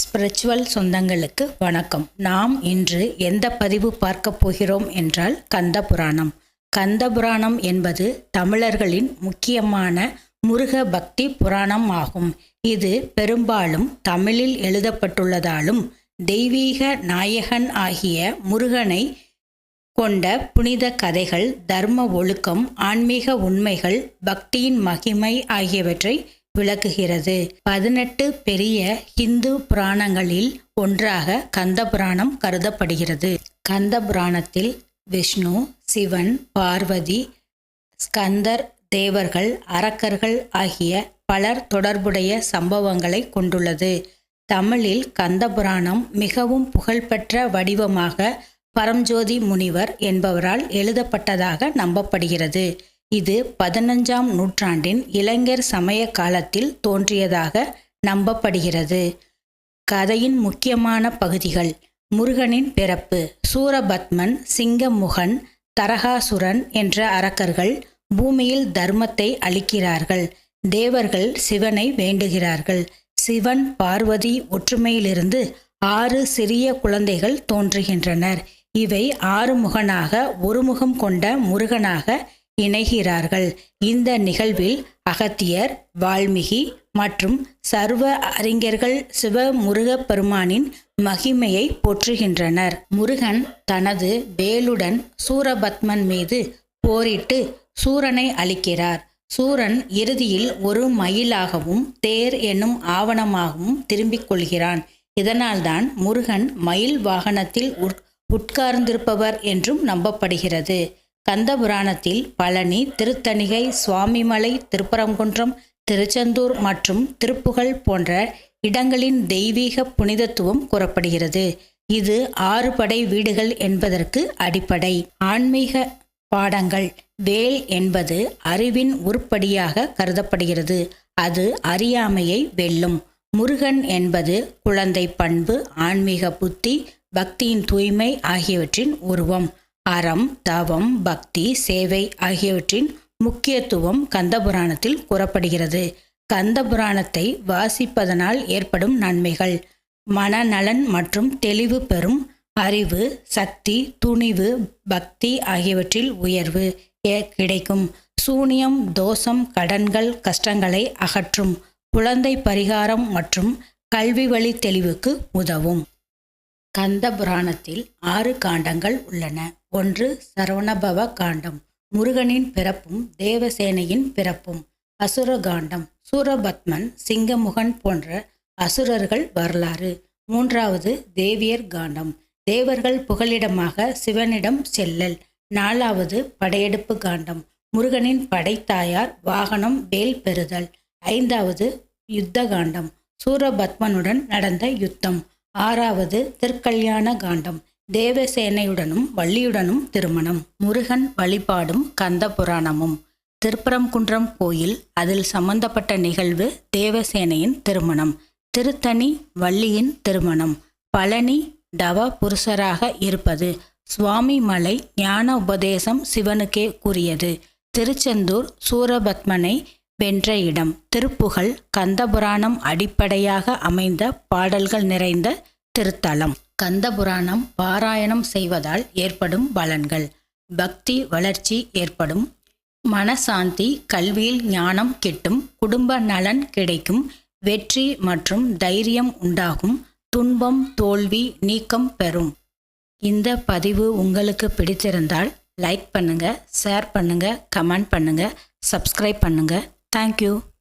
Spiritual சொந்தங்களுக்கு வணக்கம். நாம் இன்று எந்த பதிவு பார்க்க போகிறோம் என்றால் கந்த புராணம் கந்த புராணம் என்பது தமிழர்களின் முக்கியமான முருக பக்தி புராணம் ஆகும். இது பெரும்பாலும் தமிழில் எழுதப்பட்டுள்ளதாலும் தெய்வீக நாயகன் ஆகிய முருகனை கொண்ட புனித கதைகள் தர்ம ஒழுக்கம் ஆன்மீக உண்மைகள் பக்தியின் மகிமை ஆகியவற்றை விளக்குகிறது. பதினெட்டு பெரிய ஹிந்து புராணங்களில் ஒன்றாக கந்த புராணம் கருதப்படுகிறது. கந்த புராணத்தில் விஷ்ணு சிவன் பார்வதி ஸ்கந்தர் தேவர்கள் அரக்கர்கள் ஆகிய பலர் தொடர்புடைய சம்பவங்களை கொண்டுள்ளது. தமிழில் கந்த புராணம் மிகவும் புகழ்பெற்ற வடிவமாக பரம்ஜோதி முனிவர் என்பவரால் எழுதப்பட்டதாக நம்பப்படுகிறது. இது பதினஞ்சாம் நூற்றாண்டின் இளைஞர் சமய காலத்தில் தோன்றியதாக நம்பப்படுகிறது. கதையின் முக்கியமான பகுதிகள் முருகனின் பிறப்பு சூரபத்மன் சிங்கமுகன் தரகாசுரன் என்ற அரக்கர்கள் பூமியில் தர்மத்தை அளிக்கிறார்கள். தேவர்கள் சிவனை வேண்டுகிறார்கள். சிவன் பார்வதி ஒற்றுமையிலிருந்து ஆறு சிறிய குழந்தைகள் தோன்றுகின்றனர். இவை ஆறுமுகனாக ஒரு முகம் கொண்ட முருகனாக இணைகிறார்கள். இந்த நிகழ்வில் அகத்தியர் வால்மீகி மற்றும் சர்வ அறிஞர்கள் சிவ முருகப் பெருமானின் மகிமையை போற்றுகின்றனர். முருகன் தனது வேலுடன் சூரபத்மன் மீது போரிட்டு சூரனை அளிக்கிறார் சூரன் இறுதியில் ஒரு மயிலாகவும் தேர் என்னும் ஆவணமாகவும் திரும்பிக் கொள்கிறான். இதனால்தான் முருகன் மயில் வாகனத்தில் உட் உட்கார்ந்திருப்பவர் என்றும் நம்பப்படுகிறது. கந்தபுராணத்தில் பழனி திருத்தணிகை சுவாமிமலை திருப்பரங்குன்றம் திருச்செந்தூர் மற்றும் திருப்புகழ் போன்ற இடங்களின் தெய்வீக புனிதத்துவம் கூறப்படுகிறது. இது ஆறு படை வீடுகள் என்பதற்கு அடிப்படை. ஆன்மீக பாடங்கள். வேல் என்பது அறிவின் உருப்படியாக கருதப்படுகிறது. அது அறியாமையை வெல்லும். முருகன் என்பது குழந்தை பண்பு ஆன்மீக புத்தி பக்தியின் தூய்மை ஆகியவற்றின் உருவம். அறம் தவம் பக்தி சேவை ஆகியவற்றின் முக்கியத்துவம் கந்தபுராணத்தில் கூறப்படுகிறது. கந்தபுராணத்தை வாசிப்பதனால் ஏற்படும் நன்மைகள். மனநலன் மற்றும் தெளிவு பெறும் அறிவு சக்தி துணிவு பக்தி ஆகியவற்றில் உயர்வு கிடைக்கும். சூனியம் தோஷம் கடன்கள் கஷ்டங்களை அகற்றும். குழந்தை பரிகாரம் மற்றும் கல்வி வழி தெளிவுக்கு உதவும். கந்த புராணத்தில் ஆறு காண்டங்கள் உள்ளன. ஒன்று சரவணபவ காண்டம் முருகனின் பிறப்பும் தேவசேனையின் பிறப்பும். அசுர காண்டம் சூரபத்மன் சிங்கமுகன் போன்ற அசுரர்கள் வரலாறு. மூன்றாவது தேவியர் காண்டம் தேவர்கள் புகலிடமாக சிவனிடம் செல்லல். நாலாவது படையெடுப்பு காண்டம் முருகனின் படைத்தாயார் வாகனம் வேல் பெறுதல். ஐந்தாவது யுத்த காண்டம் சூரபத்மனுடன் நடந்த யுத்தம். ஆறாவது திருக்கல்யாண காண்டம். தேவசேனையுடனும் வள்ளியுடனும் திருமணம். முருகன் வழிபாடும் கந்த புராணமும் திருப்பரங்குன்றம் கோயில் அதில் சம்பந்தப்பட்ட நிகழ்வு தேவசேனையின் திருமணம். திருத்தணி வள்ளியின் திருமணம். பழனி தவ புருஷராக இருப்பது. சுவாமி மலை ஞான உபதேசம் சிவனுக்கே கூறியது. திருச்செந்தூர் சூரபத்மனை வென்ற இடம். திருப்புகழ் கந்தபுராணம் அடிப்படையாக அமைந்த பாடல்கள் நிறைந்த திருத்தலம். கந்தபுராணம் பாராயணம் செய்வதால் ஏற்படும் பலன்கள். பக்தி வளர்ச்சி ஏற்படும். மனசாந்தி கல்வியில் ஞானம் கிட்டும். குடும்ப நலன் கிடைக்கும். வெற்றி மற்றும் தைரியம் உண்டாகும். துன்பம் தோல்வி நீக்கம் பெறும். இந்த பதிவு உங்களுக்கு பிடித்திருந்தால் லைக் பண்ணுங்கள் ஷேர் பண்ணுங்கள் கமெண்ட் பண்ணுங்கள் சப்ஸ்கிரைப் Thank you.